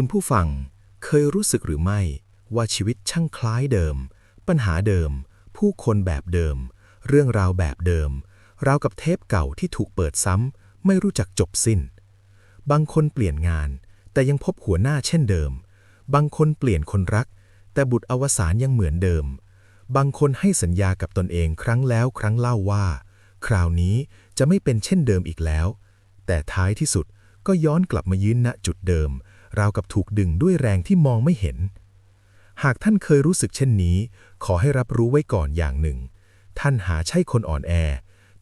คุณผู้ฟังเคยรู้สึกหรือไม่ว่าชีวิตช่างคล้ายเดิม ปัญหาเดิม ผู้คนแบบเดิม เรื่องราวแบบเดิม ราวกับเทปเก่าที่ถูกเปิดซ้ำไม่รู้จักจบสิ้น บางคนเปลี่ยนงาน แต่ยังพบหัวหน้าเช่นเดิม บางคนเปลี่ยนคนรัก แต่บุตรอวสานยังเหมือนเดิม บางคนให้สัญญากับตนเองครั้งแล้วครั้งเล่าว่า คราวนี้จะไม่เป็นเช่นเดิมอีกแล้ว แต่ท้ายที่สุดก็ย้อนกลับมายืนณจุดเดิม ราวกับถูกดึงด้วยแรงที่มองไม่เห็น หากท่านเคยรู้สึกเช่นนี้ ขอให้รับรู้ไว้ก่อนอย่างหนึ่ง ท่านหาใช่คนอ่อนแอ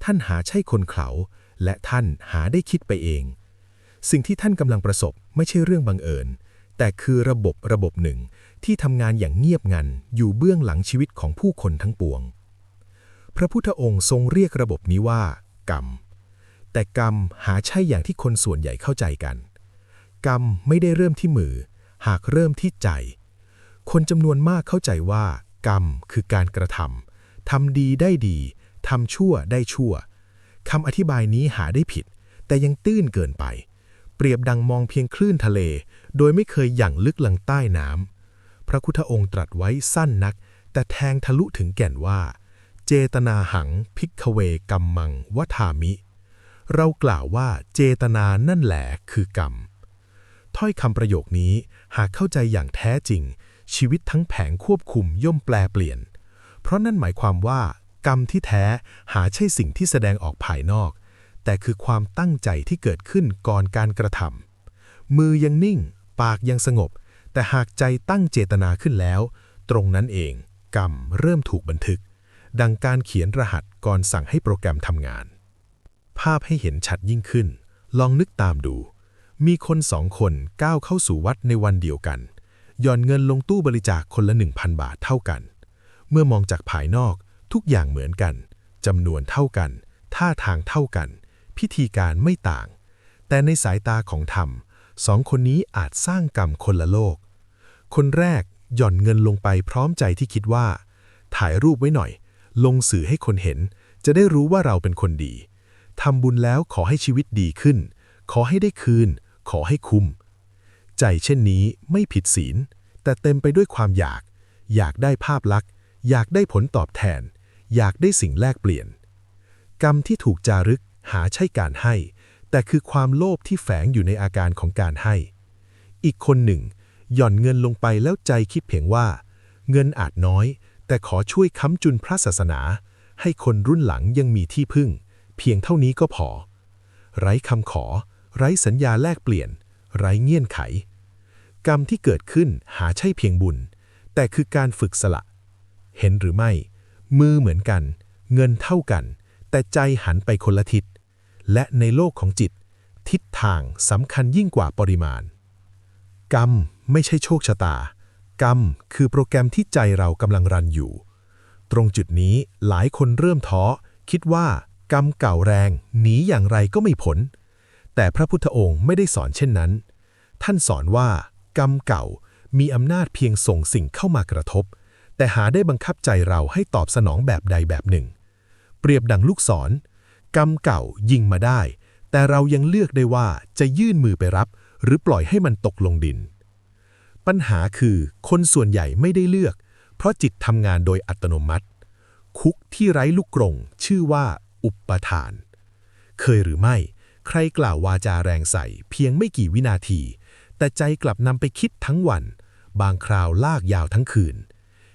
ท่านหาใช่คนเขาและท่านหาได้คิดไปเอง สิ่งที่ท่านกำลังประสบไม่ใช่เรื่องบังเอิญ แต่คือระบบระบบหนึ่งที่ทำงานอย่างเงียบงันอยู่เบื้องหลังชีวิตของผู้คนทั้งปวง พระพุทธองค์ทรงเรียกระบบนี้ว่า กรรม แต่กรรมหาใช่อย่างที่คนส่วนใหญ่เข้าใจกัน กรรมไม่ได้เริ่มที่มือ หากเริ่มที่ใจ คนจำนวนมากเข้าใจว่า กรรมคือการกระทำทำดีได้ดีทำชั่วได้ชั่วคำอธิบายนี้หาได้ผิด แต่ยังตื้นเกินไป เปรียบดังมองเพียงคลื่นทะเล โดยไม่เคยหยั่งลึกลังใต้น้ำพระพุทธองค์ตรัสไว้สั้นนัก แต่แทงทะลุถึงแก่นว่า เจตนาหังพิกเวกัมมังวทามิ เรากล่าวว่าเจตนานั่นแหละคือกรรม ถ้อยคำประโยคนี้หากเข้าใจอย่างแท้จริง ชีวิตทั้งแผงควบคุมย่อมแปลเปลี่ยน เพราะนั่นหมายความว่า กรรมที่แท้หาใช่สิ่งที่แสดงออกภายนอก แต่คือความตั้งใจที่เกิดขึ้นก่อนการกระทำมือยังนิ่ง ปากยังสงบ แต่หากใจตั้งเจตนาขึ้นแล้ว ตรงนั้นเอง กรรมเริ่มถูกบันทึก ดังการเขียนรหัสก่อนสั่งให้โปรแกรมทำงาน ภาพให้เห็นชัดยิ่งขึ้น ลองนึกตามดู มีคนสองคนก้าวเข้าสู่วัดในวันเดียวกันหย่อนเงินลงตู้บริจาคคนละ 1,000 บาทเท่ากัน เมื่อมองจากภายนอกทุกอย่างเหมือนกันจำนวนเท่ากัน ท่าทางเท่ากัน พิธีการไม่ต่าง แต่ในสายตาของธรรมสองคนนี้อาจสร้างกรรมคนละโลก คนแรกหย่อนเงินลงไปพร้อมใจที่คิดว่า ถ่ายรูปไว้หน่อย ลงสื่อให้คนเห็น จะได้รู้ว่าเราเป็นคนดีทำบุญแล้วขอให้ชีวิตดีขึ้น ขอให้ได้คืน ขอให้คุ้มใจเช่นนี้ไม่ผิดศีล แต่เต็มไปด้วยความอยาก อยากได้ภาพลักษณ์ อยากได้ผลตอบแทน อยากได้สิ่งแลกเปลี่ยน กรรมที่ถูกจารึกหาใช่การให้ แต่คือความโลภที่แฝงอยู่ในอาการของการให้ อีกคนหนึ่ง หย่อนเงินลงไปแล้วใจคิดเพียงว่า เงินอาจน้อย แต่ขอช่วยค้ำจุนพระศาสนา ให้คนรุ่นหลังยังมีที่พึ่ง เพียงเท่านี้ก็พอ ไร้คำขอ ไร้สัญญาแลกเปลี่ยน ไร้เงื่อนไข กรรมที่เกิดขึ้นหาใช่เพียงบุญ แต่คือการฝึกสละ เห็นหรือไม่ มือเหมือนกัน เงินเท่ากัน แต่ใจหันไปคนละทิศ และในโลกของจิต ทิศทางสำคัญยิ่งกว่าปริมาณ กรรมไม่ใช่โชคชะตา กรรมคือโปรแกรมที่ใจเรากำลังรันอยู่ ตรงจุดนี้หลายคนเริ่มท้อ คิดว่ากรรมเก่าแรง หนีอย่างไรก็ไม่ผล แต่พระพุทธองค์ไม่ได้สอนเช่นนั้น ท่านสอนว่ากรรมเก่ามีอำนาจเพียงส่งสิ่งเข้ามากระทบ แต่หาได้บังคับใจเราให้ตอบสนองแบบใดแบบหนึ่ง เปรียบดังลูกศร กรรมเก่ายิงมาได้ แต่เรายังเลือกได้ว่าจะยื่นมือไปรับ หรือปล่อยให้มันตกลงดิน ปัญหาคือคนส่วนใหญ่ไม่ได้เลือก เพราะจิตทำงานโดยอัตโนมัติ คุกที่ไร้ลูกกรงชื่อว่า อุปทาน เคยหรือไม่ ใครกล่าววาจาแรงใส่เพียงไม่กี่วินาที แต่ใจกลับนำไปคิดทั้งวัน บางคราวลากยาวทั้งคืน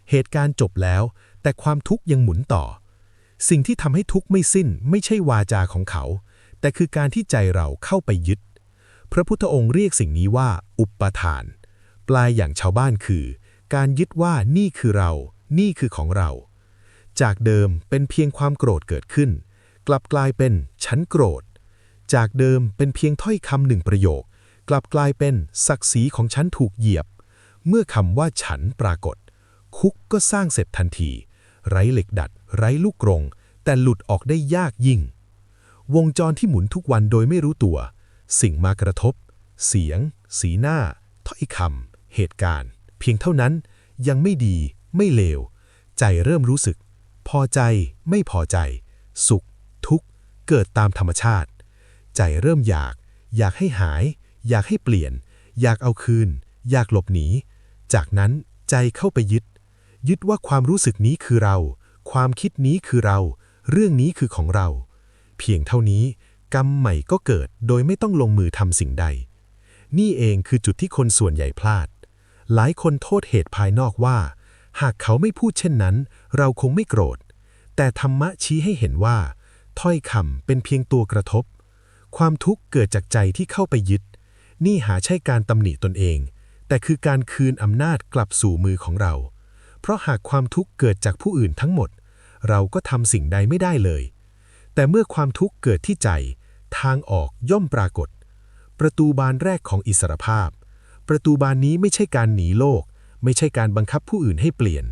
เหตุการณ์จบแล้ว แต่ความทุกข์ยังหมุนต่อ สิ่งที่ทำให้ทุกข์ไม่สิ้นไม่ใช่วาจาของเขา แต่คือการที่ใจเราเข้าไปยึด พระพุทธองค์เรียกสิ่งนี้ว่า อุปทาน ปลายอย่างชาวบ้านคือ การยึดว่านี่คือเรา นี่คือของเรา จากเดิมเป็นเพียงความโกรธเกิดขึ้น กลับกลายเป็นฉันโกรธ จากเดิมเป็นเพียงถ้อยคำหนึ่งประโยค กลับกลายเป็นศักดิ์ศรีของฉันถูกเหยียบ เมื่อคำว่าฉันปรากฏ คุกก็สร้างเสร็จทันที ไร้เหล็กดัด ไร้ลูกกรง แต่หลุดออกได้ยากยิ่ง วงจรที่หมุนทุกวันโดยไม่รู้ตัว สิ่งมากระทบ เสียง สีหน้า ถ้อยคำเหตุการณ์ เพียงเท่านั้นยังไม่ดี ไม่เลว ใจเริ่มรู้สึก พอใจไม่พอใจ สุข ทุกข์ เกิดตามธรรมชาติ ใจเริ่มอยาก อยากให้หาย อยากให้เปลี่ยน อยากเอาคืน อยากหลบหนี จากนั้นใจเข้าไปยึด ยึดว่าความรู้สึกนี้คือเรา ความคิดนี้คือเรา เรื่องนี้คือของเรา เพียงเท่านี้ กรรมใหม่ก็เกิดโดยไม่ต้องลงมือทำสิ่งใด นี่เองคือจุดที่คนส่วนใหญ่พลาด หลายคนโทษเหตุภายนอกว่า หากเขาไม่พูดเช่นนั้น เราคงไม่โกรธ แต่ธรรมะชี้ให้เห็นว่า ถ้อยคำเป็นเพียงตัวกระทบ ความทุกข์เกิดจากใจที่เข้าไปยึด นี่หาใช่การตำหนิตนเอง แต่คือการคืนอำนาจกลับสู่มือของเรา เพราะหากความทุกข์เกิดจากผู้อื่นทั้งหมด เราก็ทำสิ่งใดไม่ได้เลย แต่เมื่อความทุกข์เกิดที่ใจ ทางออกย่อมปรากฏ ประตูบานแรกของอิสรภาพ ประตูบานนี้ไม่ใช่การหนีโลก ไม่ใช่การบังคับผู้อื่นให้เปลี่ยน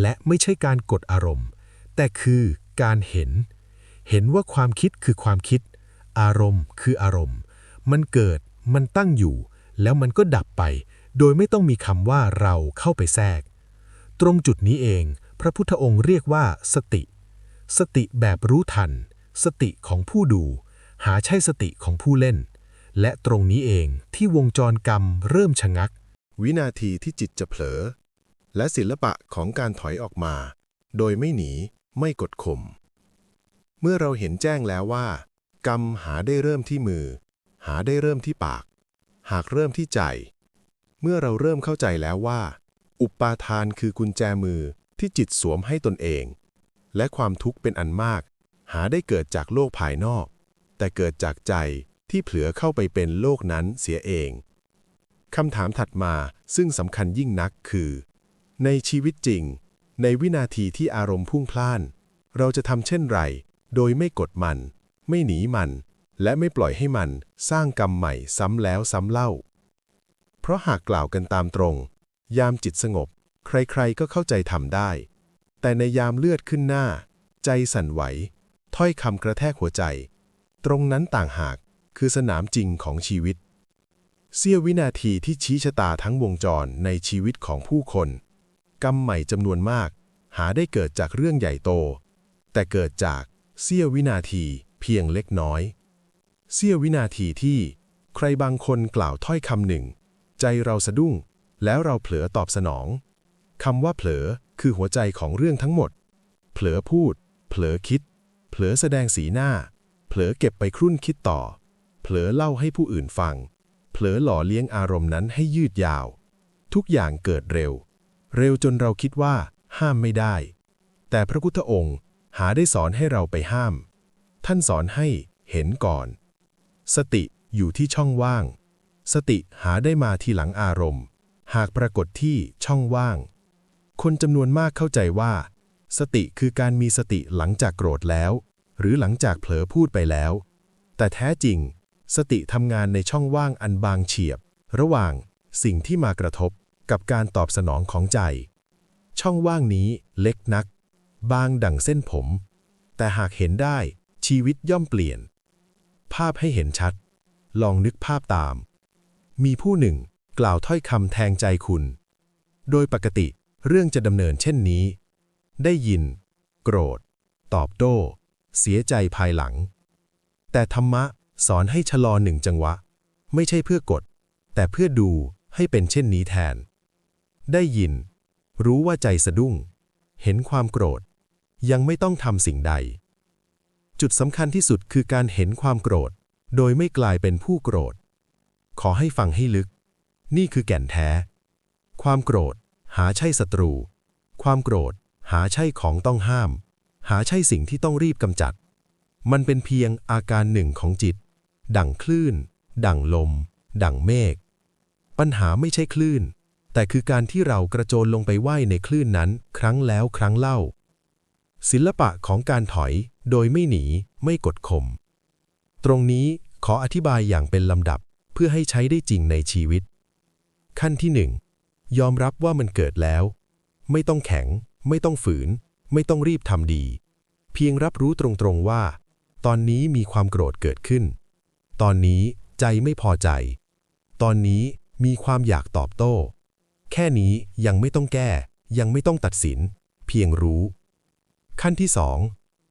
และไม่ใช่การกดอารมณ์ แต่คือการเห็น เห็นว่าความคิดคือความคิด อารมณ์คืออารมณ์ มันเกิด มันตั้งอยู่ แล้วมันก็ดับไป โดยไม่ต้องมีคำว่าเราเข้าไปแทรก ตรงจุดนี้เอง พระพุทธองค์เรียกว่า สติ สติแบบรู้ทัน สติของผู้ดู หาใช่สติของผู้เล่น และตรงนี้เองที่วงจรกรรมเริ่มชะงัก วินาทีที่จิตจะเผลอ และศิลปะของการถอยออกมา โดยไม่หนี ไม่กดข่มเมื่อเราเห็นแจ้งแล้วว่า กรรมหาได้เริ่มที่มือ หาได้เริ่มที่ปาก หากเริ่มที่ใจ เมื่อเราเริ่มเข้าใจแล้วว่า อุปาทานคือกุญแจมือที่จิตสวมให้ตนเอง และความทุกข์เป็นอันมาก หาได้เกิดจากโลกภายนอก แต่เกิดจากใจที่เผลอเข้าไปเป็นโลกนั้นเสียเองคำถามถัดมาซึ่งสำคัญยิ่งนักคือ ในชีวิตจริง ในวินาทีที่อารมณ์พุ่งพล่าน เราจะทำเช่นไร โดยไม่กดมัน ไม่หนีมัน และไม่ปล่อยให้มันสร้างกรรมใหม่ซ้ำแล้วซ้ำเล่า เพราะหากกล่าวกันตามตรง ยามจิตสงบ ใครๆก็เข้าใจทำได้ แต่ในยามเลือดขึ้นหน้า ใจสั่นไหว ถ้อยคำกระแทกหัวใจ ตรงนั้นต่างหากคือสนามจริงของชีวิต เสี้ยววินาทีที่ชี้ชะตาทั้งวงจรในชีวิตของผู้คน กรรมใหม่จำนวนมาก หาได้เกิดจากเรื่องใหญ่โต แต่เกิดจากเสี้ยววินาที เพียงเล็กน้อย เสี้ยววินาทีที่ใครบางคนกล่าวถ้อยคำหนึ่ง ใจเราสะดุ้ง แล้วเราเผลอตอบสนองคำว่าเผลอคือหัวใจของเรื่องทั้งหมด เผลอพูด เผลอคิด เผลอแสดงสีหน้า เผลอเก็บไปครุ่นคิดต่อ เผลอเล่าให้ผู้อื่นฟัง เผลอหล่อเลี้ยงอารมณ์นั้นให้ยืดยาว ทุกอย่างเกิดเร็ว เร็วจนเราคิดว่า ห้ามไม่ได้ แต่พระพุทธองค์หาได้สอนให้เราไปห้าม ท่านสอนให้เห็นก่อน สติอยู่ที่ช่องว่าง สติหาได้มาทีหลังอารมณ์ หากปรากฏที่ช่องว่าง คนจำนวนมากเข้าใจว่า สติคือการมีสติหลังจากโกรธแล้ว หรือหลังจากเผลอพูดไปแล้ว แต่แท้จริง สติทำงานในช่องว่างอันบางเฉียบ ระหว่างสิ่งที่มากระทบกับการตอบสนองของใจ ช่องว่างนี้เล็กนัก บางดั่งเส้นผม แต่หากเห็นได้ ชีวิตย่อมเปลี่ยน ภาพให้เห็นชัด ลองนึกภาพตาม มีผู้หนึ่งกล่าวถ้อยคำแทงใจคุณ โดยปกติเรื่องจะดำเนินเช่นนี้ ได้ยิน โกรธ ตอบโต้ เสียใจภายหลัง แต่ธรรมะสอนให้ชะลอหนึ่งจังหวะ ไม่ใช่เพื่อกด แต่เพื่อดูให้เป็นเช่นนี้แทน ได้ยิน รู้ว่าใจสะดุ้ง เห็นความโกรธ ยังไม่ต้องทำสิ่งใด จุดสำคัญที่สุดคือการเห็นความโกรธ โดยไม่กลายเป็นผู้โกรธ ขอให้ฟังให้ลึก นี่คือแก่นแท้ ความโกรธ หาใช่ศัตรู ความโกรธ หาใช่ของต้องห้าม หาใช่สิ่งที่ต้องรีบกำจัด มันเป็นเพียงอาการหนึ่งของจิต ดั่งคลื่น ดั่งลม ดั่งเมฆ ปัญหาไม่ใช่คลื่น แต่คือการที่เรากระโจนลงไปว่ายในคลื่นนั้น ครั้งแล้วครั้งเล่า ศิลปะของการถอยโดยไม่หนีไม่กดข่ม ตรงนี้ขออธิบายอย่างเป็นลำดับเพื่อให้ใช้ได้จริงในชีวิต ขั้นที่หนึ่งยอมรับว่ามันเกิดแล้ว ไม่ต้องแข็ง ไม่ต้องฝืน ไม่ต้องรีบทำดี เพียงรับรู้ตรงๆว่า ตอนนี้มีความโกรธเกิดขึ้น ตอนนี้ใจไม่พอใจ ตอนนี้มีความอยากตอบโต้ แค่นี้ยังไม่ต้องแก้ ยังไม่ต้องตัดสิน เพียงรู้ ขั้นที่สอง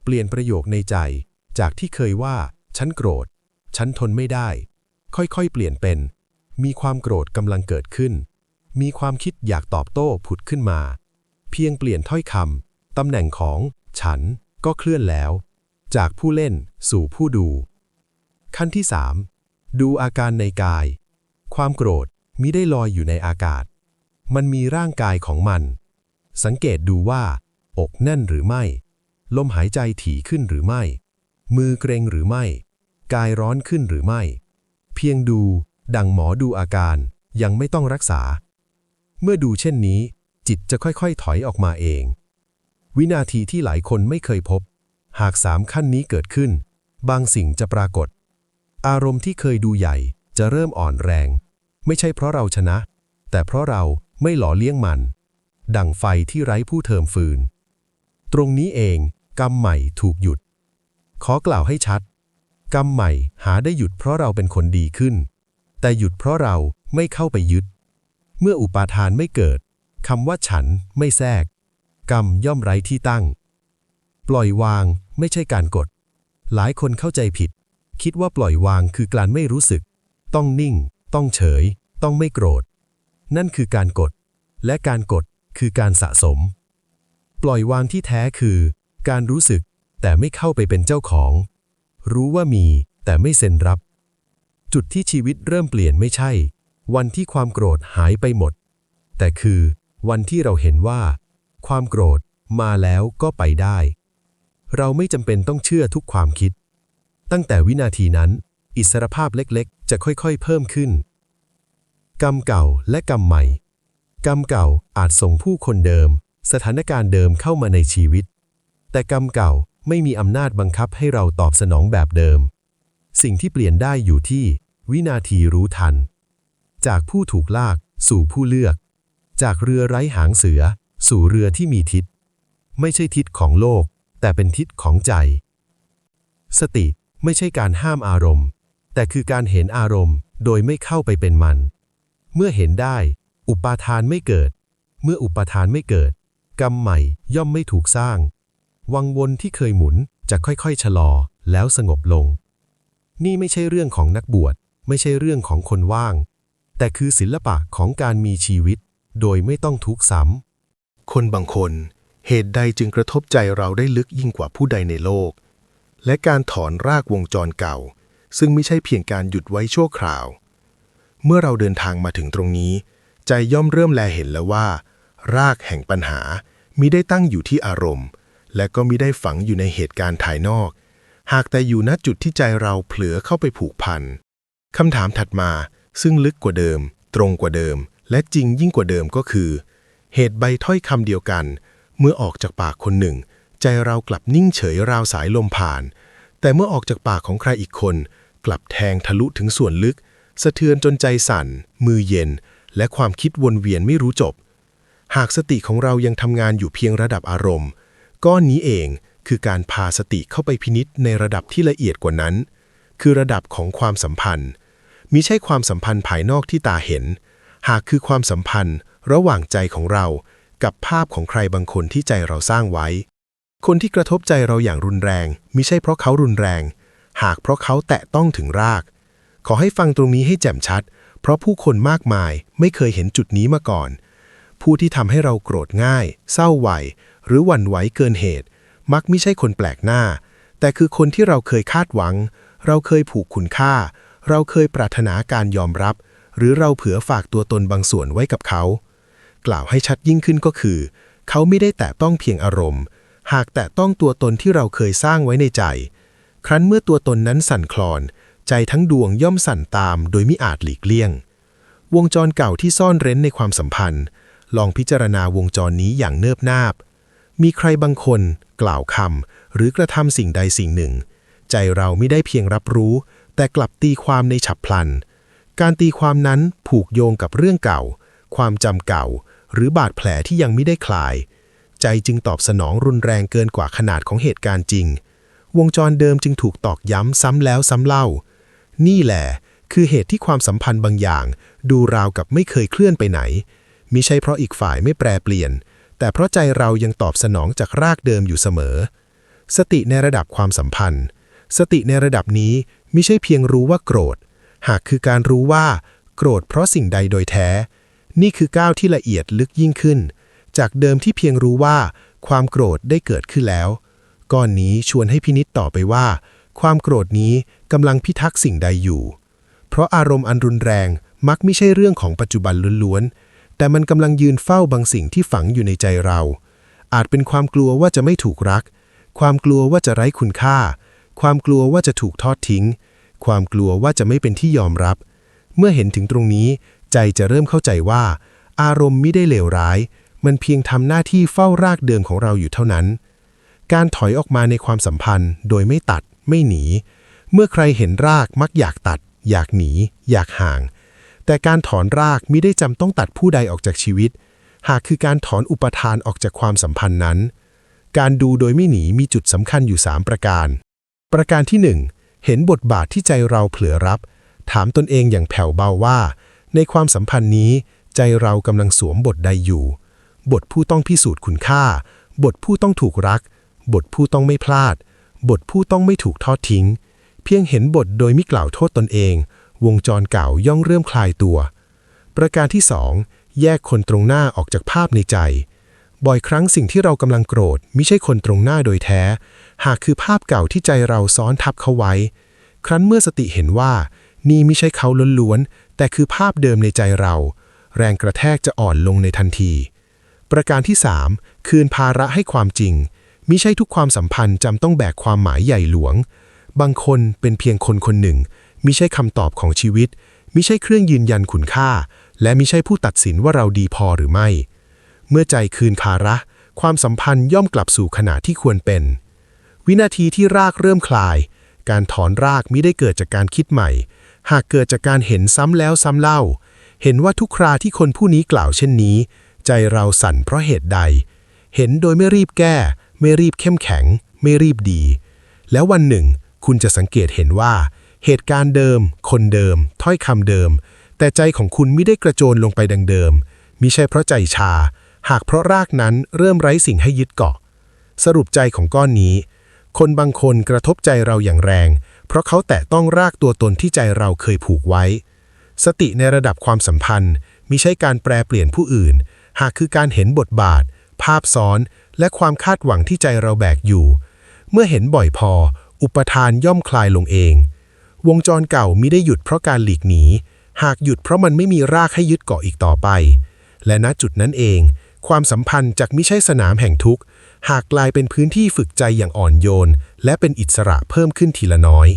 เปลี่ยนประโยคในใจ จากที่เคยว่า ฉันโกรธ ฉันทนไม่ได้ ค่อยๆ เปลี่ยนเป็น มีความโกรธกำลังเกิดขึ้น มีความคิดอยากตอบโต้ผุดขึ้นมา เพียงเปลี่ยนถ้อยคำตำแหน่งของ ฉันก็เคลื่อนแล้ว จากผู้เล่นสู่ผู้ดู ขั้นที่ 3 ดูอาการในกาย ความโกรธมิได้ลอยอยู่ในอากาศ มันมีร่างกายของมัน สังเกตดูว่า อกแน่นหรือไม่ ลมหายใจถี่ขึ้นหรือไม่ มือเกรงหรือไม่ กายร้อนขึ้นหรือไม่ เพียงดู ดังหมอดูอาการ ยังไม่ต้องรักษา เมื่อดูเช่นนี้ จิตจะค่อยๆ ถอยออกมาเอง วินาทีที่หลายคนไม่เคยพบ หากสามขั้นนี้เกิดขึ้น บางสิ่งจะปรากฏ อารมณ์ที่เคยดูใหญ่จะเริ่มอ่อนแรง ไม่ใช่เพราะเราชนะ แต่เพราะเราไม่หล่อเลี้ยงมัน ดั่งไฟที่ไร้ผู้เทิมฟืน ตรงนี้เองกรรมใหม่ถูกหยุด ขอกล่าวให้ชัด กรรมใหม่หาได้หยุดเพราะเราเป็นคนดีขึ้น แต่หยุดเพราะเราไม่เข้าไปยึด เมื่ออุปาทานไม่เกิดคำว่าฉันไม่แทรก กรรมย่อมไร้ที่ตั้ง ปล่อยวางไม่ใช่การกด หลายคนเข้าใจผิด คิดว่าปล่อยวางคือการไม่รู้สึก ต้องนิ่ง ต้องเฉย ต้องไม่โกรธ นั่นคือการกด และการกดคือการสะสม ปล่อยวางที่แท้คือ การรู้สึกแต่ไม่เข้าไปเป็นเจ้าของ รู้ว่ามีแต่ไม่เซ็นรับ จุดที่ชีวิตเริ่มเปลี่ยนไม่ใช่ วันที่ความโกรธหายไปหมด แต่คือวันที่เราเห็นว่า ความโกรธมาแล้วก็ไปได้ เราไม่จำเป็นต้องเชื่อทุกความคิด ตั้งแต่วินาทีนั้น อิสรภาพเล็กๆ จะค่อยๆ เพิ่มขึ้น กรรมเก่าและกรรมใหม่ กรรมเก่าอาจส่งผู้คนเดิม สถานการณ์เดิมเข้ามาในชีวิต แต่กรรมเก่าไม่มีอำนาจบังคับให้เราตอบสนองแบบเดิม สิ่งที่เปลี่ยนได้อยู่ที่ วินาทีรู้ทัน จากผู้ถูกลาก สู่ผู้เลือก จากเรือไร้หางเสือ สู่เรือที่มีทิศ ไม่ใช่ทิศของโลก แต่เป็นทิศของใจ สติไม่ใช่การห้ามอารมณ์ แต่คือการเห็นอารมณ์โดยไม่เข้าไปเป็นมัน เมื่อเห็นได้ อุปาทานไม่เกิด เมื่ออุปาทานไม่เกิด กรรมใหม่ย่อมไม่ถูกสร้าง วังวนที่เคยหมุนจะค่อยๆ ชะลอแล้วสงบลง นี่ไม่ใช่เรื่องของนักบวช ไม่ใช่เรื่องของคนว่าง แต่คือศิลปะของการมีชีวิต โดยไม่ต้องทุกข์ซ้ำคนบางคนเหตุใดจึงกระทบใจเราได้ลึกยิ่งกว่าผู้ใดในโลก และการถอนรากวงจรเก่า ซึ่งไม่ใช่เพียงการหยุดไว้ชั่วคราว เมื่อเราเดินทางมาถึงตรงนี้ ใจย่อมเริ่มแลเห็นแล้วว่า รากแห่งปัญหามิได้ตั้งอยู่ที่อารมณ์ และก็มิได้ฝังอยู่ในเหตุการณ์ภายนอก หากแต่อยู่ณจุดที่ใจเราเผลอเข้าไปผูกพันคำถามถัดมาซึ่งลึกกว่าเดิม ตรงกว่าเดิม และจริงยิ่งกว่าเดิมก็คือ เหตุใบถ้อยคำเดียวกัน เมื่อออกจากปากคนหนึ่ง ใจเรากลับนิ่งเฉยราวสายลมผ่าน แต่เมื่อออกจากปากของใครอีกคน กลับแทงทะลุถึงส่วนลึก สะเทือนจนใจสั่น มือเย็น และความคิดวนเวียนไม่รู้จบ หากสติของเรายังทำงานอยู่เพียงระดับอารมณ์ ก้อนนี้เองคือการพาสติเข้าไปพินิษในระดับที่ละเอียดกว่านั้น คือระดับของความสัมพันธ์มิใช่ความสัมพันธ์ภายนอกที่ตาเห็น หากคือความสัมพันธ์ระหว่างใจของเรากับภาพของใครบางคนที่ใจเราสร้างไว้ คนที่กระทบใจเราอย่างรุนแรงมิใช่เพราะเขารุนแรง หากเพราะเขาแตะต้องถึงราก ขอให้ฟังตรงนี้ให้แจ่มชัด เพราะผู้คนมากมายไม่เคยเห็นจุดนี้มาก่อน ผู้ที่ทำให้เราโกรธง่าย เศร้าไหว หรือหวั่นไหวเกินเหตุ มักไม่ใช่คนแปลกหน้า แต่คือคนที่เราเคยคาดหวัง เราเคยผูกคุณค่า เราเคยปรารถนาการยอมรับ หรือเราเผื่อฝากตัวตนบางส่วนไว้กับเขา กล่าวให้ชัดยิ่งขึ้นก็คือ เขาไม่ได้แตะต้องเพียงอารมณ์ หากแตะต้องตัวตนที่เราเคยสร้างไว้ในใจ ครั้นเมื่อตัวตนนั้นสั่นคลอน ใจทั้งดวงย่อมสั่นตาม โดยมิอาจหลีกเลี่ยง วงจรเก่าที่ซ่อนเร้นในความสัมพันธ์ ลองพิจารณาวงจรนี้อย่างเนิบนาบ มีใครบางคนกล่าวคำหรือกระทำสิ่งใดสิ่งหนึ่ง ใจเราไม่ได้เพียงรับรู้ แต่กลับตีความในฉับพลัน การตีความนั้นผูกโยงกับเรื่องเก่า ความจำเก่า หรือบาดแผลที่ยังไม่ได้คลาย ใจจึงตอบสนองรุนแรงเกินกว่าขนาดของเหตุการณ์จริง วงจรเดิมจึงถูกตอกย้ำซ้ำแล้วซ้ำเล่า นี่แหละคือเหตุที่ความสัมพันธ์บางอย่าง ดูราวกับไม่เคยเคลื่อนไปไหน มิใช่เพราะอีกฝ่ายไม่แปรเปลี่ยน แต่เพราะใจเรายังตอบสนองจากรากเดิมอยู่เสมอ สติในระดับความสัมพันธ์ สติในระดับนี้มิใช่เพียงรู้ว่าโกรธ หากคือการรู้ว่า โกรธเพราะสิ่งใดโดยแท้ นี่คือก้าวที่ละเอียดลึกยิ่งขึ้น จากเดิมที่เพียงรู้ว่า ความโกรธได้เกิดขึ้นแล้ว ก้อนนี้ชวนให้พินิษต่อไปว่า ความโกรธนี้กำลังพิทักษ์สิ่งใดอยู่ เพราะอารมณ์อันรุนแรงมักไม่ใช่เรื่องของปัจจุบันล้วนๆ แต่มันกำลังยืนเฝ้าบางสิ่งที่ฝังอยู่ในใจเรา อาจเป็นความกลัวว่าจะไม่ถูกรัก ความกลัวว่าจะไร้คุณค่า ความกลัวว่าจะถูกทอดทิ้ง ความกลัวว่าจะไม่เป็นที่ยอมรับ เมื่อเห็นถึงตรงนี้ ใจจะเริ่มเข้าใจว่า อารมณ์ไม่ได้เลวร้าย มันเพียงทำหน้าที่เฝ้ารากเดิมของเราอยู่เท่านั้น การถอยออกมาในความสัมพันธ์ โดยไม่ตัด ไม่หนี เมื่อใครเห็นรากมักอยากตัด อยากหนี อยากห่าง แต่การถอนรากมิได้จำต้องตัดผู้ใดออกจากชีวิต หากคือการถอนอุปทานออกจากความสัมพันธ์นั้น การดูโดยไม่หนีมีจุดสำคัญอยู่ 3 ประการ ประการที่ 1 เห็นบทบาทที่ใจเราเผลอรับ ถามตนเองอย่างแผ่วเบาว่า ในความสัมพันธ์นี้ ใจเรากำลังสวมบทใดอยู่ บทผู้ต้องพิสูจน์คุณค่า บทผู้ต้องถูกรัก บทผู้ต้องไม่พลาด บทผู้ต้องไม่ถูกทอดทิ้ง เพียงเห็นบทโดยไม่กล่าวโทษตนเอง วงจรเก่าย่องเริ่มคลายตัว ประการที่ 2 แยกคนตรงหน้าออกจากภาพในใจ บ่อยครั้งสิ่งที่เรากำลังโกรธไม่ใช่คนตรงหน้าโดยแท้ หากคือภาพเก่าที่ใจเราซ้อนทับเขาไว้ ครั้นเมื่อสติเห็นว่า นี่ไม่ใช่เขาล้วนๆ แต่คือภาพเดิมในใจเรา แรงกระแทกจะอ่อนลงในทันที ประการที่ 3 คืนภาระให้ความจริงมิใช่ทุกความสัมพันธ์จำต้องแบกความหมายใหญ่หลวง บางคนเป็นเพียงคนคนหนึ่ง มิใช่คำตอบของชีวิต มิใช่เครื่องยืนยันคุณค่า และมิใช่ผู้ตัดสินว่าเราดีพอหรือไม่ เมื่อใจคืนภาระ ความสัมพันธ์ย่อมกลับสู่ขณะที่ควรเป็น วินาทีที่รากเริ่มคลาย การถอนรากมิได้เกิดจากการคิดใหม่ หากเกิดจากการเห็นซ้ำแล้วซ้ำเล่า เห็นว่าทุกคราที่คนผู้นี้กล่าวเช่นนี้ ใจเราสั่นเพราะเหตุใด เห็นโดยไม่รีบแก้ ไม่รีบเข้มแข็ง ไม่รีบดี แล้ววันหนึ่ง คุณจะสังเกตเห็นว่า เหตุการณ์เดิม คนเดิม ถ้อยคำเดิม แต่ใจของคุณไม่ได้กระโจนลงไปดังเดิมมิใช่เพราะใจชา หากเพราะรากนั้นเริ่มไร้สิ่งให้ยึดเกาะ สรุปใจของก้อนนี้ คนบางคนกระทบใจเราอย่างแรง เพราะเขาแตะต้องรากตัวตนที่ใจเราเคยผูกไว้ สติในระดับความสัมพันธ์มิใช่การแปลเปลี่ยนผู้อื่น หากคือการเห็นบทบาท ภาพซ้อน และความคาดหวังที่ใจเราแบกอยู่ เมื่อเห็นบ่อยพอ อุปทานย่อมคลายลงเอง วงจรเก่ามิได้หยุดเพราะการหลีกหนี หากหยุดเพราะมันไม่มีรากให้ยึดเกาะอีกต่อไป และณจุดนั้นเอง ความสัมพันธ์จากมิใช่สนามแห่งทุกข์ หากกลายเป็นพื้นที่ฝึกใจอย่างอ่อนโยน และเป็นอิสระเพิ่มขึ้นทีละน้อย